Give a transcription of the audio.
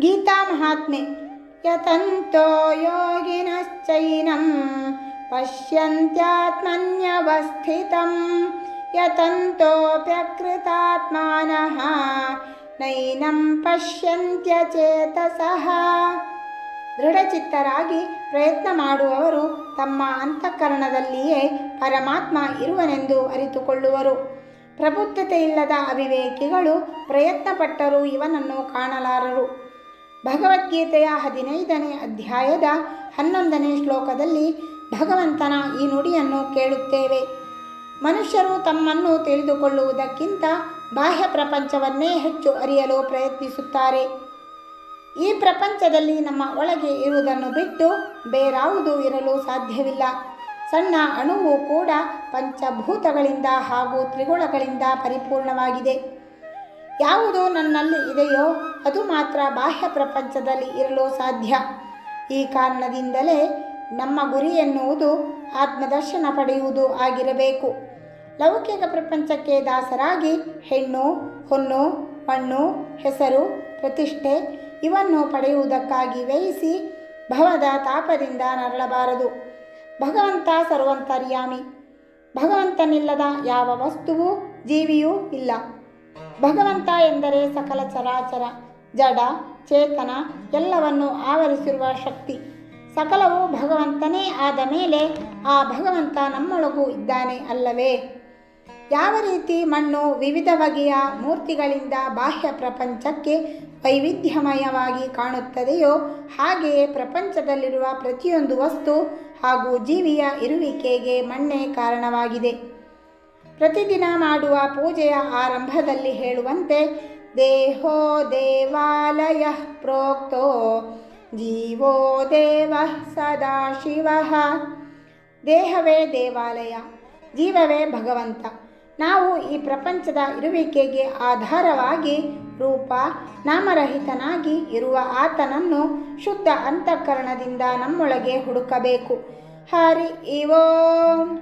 ಗೀತಾ ಮಹಾತ್ಮೆ. ಯತಂತೋ ಯೋಗಿನಶ್ಚೈನಂ, ಪಶ್ಯಂತ್ಯಾತ್ಮನ್ಯವಸ್ಥಿತಂ. ಯತಂತೋಪ್ಯಕೃತಾತ್ಮಾನಃ ನೈನಂ ಪಶ್ಯಂತ್ಯಚೇತಸಃ. ದೃಢಚಿತ್ತರಾಗಿ ಪ್ರಯತ್ನ ಮಾಡುವವರು ತಮ್ಮ ಅಂತಃಕರಣದಲ್ಲಿಯೇ ಪರಮಾತ್ಮ ಇರುವನೆಂದು ಅರಿತುಕೊಳ್ಳುವರು. ಪ್ರಬುದ್ಧತೆ ಇಲ್ಲದ ಅವಿವೇಕಿಗಳು ಪ್ರಯತ್ನಪಟ್ಟರೂ ಇವನನ್ನು ಕಾಣಲಾರರು. ಭಗವದ್ಗೀತೆಯ ಹದಿನೈದನೇ ಅಧ್ಯಾಯದ ಹನ್ನೊಂದನೇ ಶ್ಲೋಕದಲ್ಲಿ ಭಗವಂತನ ಈ ನುಡಿಯನ್ನು ಕೇಳುತ್ತೇವೆ. ಮನುಷ್ಯರು ತಮ್ಮನ್ನು ತಿಳಿದುಕೊಳ್ಳುವುದಕ್ಕಿಂತ ಬಾಹ್ಯ ಪ್ರಪಂಚವನ್ನೇ ಹೆಚ್ಚು ಅರಿಯಲು ಪ್ರಯತ್ನಿಸುತ್ತಾರೆ. ಈ ಪ್ರಪಂಚದಲ್ಲಿ ನಮ್ಮ ಒಳಗೆ ಇರುವುದನ್ನು ಬಿಟ್ಟು ಬೇರಾವುದೂ ಇರಲು ಸಾಧ್ಯವಿಲ್ಲ. ಸಣ್ಣ ಅಣುವು ಕೂಡ ಪಂಚಭೂತಗಳಿಂದ ಹಾಗೂ ತ್ರಿಗುಣಗಳಿಂದ ಪರಿಪೂರ್ಣವಾಗಿದೆ. ಯಾವುದು ನನ್ನಲ್ಲಿ ಇದೆಯೋ ಅದು ಮಾತ್ರ ಬಾಹ್ಯ ಪ್ರಪಂಚದಲ್ಲಿ ಇರಲು ಸಾಧ್ಯ. ಈ ಕಾರಣದಿಂದಲೇ ನಮ್ಮ ಗುರಿ ಎನ್ನುವುದು ಆತ್ಮದರ್ಶನ ಪಡೆಯುವುದು ಆಗಿರಬೇಕು. ಲೌಕಿಕ ಪ್ರಪಂಚಕ್ಕೆ ದಾಸರಾಗಿ ಹೆಣ್ಣು ಹೊನ್ನು ಮಣ್ಣು, ಹೆಸರು, ಪ್ರತಿಷ್ಠೆ ಇವನ್ನು ಪಡೆಯುವುದಕ್ಕಾಗಿ ವ್ಯಯಿಸಿ ಭವದ ತಾಪದಿಂದ ನರಳಬಾರದು. ಭಗವಂತ ಸರ್ವಂತರ್ಯಾಮಿ. ಭಗವಂತನಿಲ್ಲದ ಯಾವ ವಸ್ತುವು ಜೀವಿಯೂ ಇಲ್ಲ. ಭಗವಂತ ಎಂದರೆ ಸಕಲ ಚರಾಚರ, ಜಡ, ಚೇತನ ಎಲ್ಲವನ್ನು ಆವರಿಸಿರುವ ಶಕ್ತಿ. ಸಕಲವು ಭಗವಂತನೇ ಆದ ಮೇಲೆ ಆ ಭಗವಂತ ನಮ್ಮೊಳಗೂ ಇದ್ದಾನೆ ಅಲ್ಲವೇ? ಯಾವ ರೀತಿ ಮಣ್ಣು ವಿವಿಧ ಬಗೆಯ ಮೂರ್ತಿಗಳಿಂದ ಬಾಹ್ಯ ಪ್ರಪಂಚಕ್ಕೆ ವೈವಿಧ್ಯಮಯವಾಗಿ ಕಾಣುತ್ತದೆಯೋ, ಹಾಗೆಯೇ ಪ್ರಪಂಚದಲ್ಲಿರುವ ಪ್ರತಿಯೊಂದು ವಸ್ತು ಹಾಗೂ ಜೀವಿಯ ಇರುವಿಕೆಗೆ ಮಣ್ಣೇ ಕಾರಣವಾಗಿದೆ. ಪ್ರತಿದಿನ ಮಾಡುವ ಪೂಜೆಯ ಆರಂಭದಲ್ಲಿ ಹೇಳುವಂತೆ, ದೇಹೋ ದೇವಾಲಯ ಪ್ರೋಕ್ತೋ ಜೀವೋ ದೇವ ಸದಾಶಿವ ದೇಹವೇ ದೇವಾಲಯ, ಜೀವವೇ ಭಗವಂತ. ನಾವು ಈ ಪ್ರಪಂಚದ ಇರುವಿಕೆಗೆ ಆಧಾರವಾಗಿ ರೂಪ, ನಾಮರಹಿತನಾಗಿ ಇರುವ ಆತನನ್ನು ಶುದ್ಧ ಅಂತಃಕರಣದಿಂದ ನಮ್ಮೊಳಗೆ ಹುಡುಕಬೇಕು. ಹರಿ ಓಂ.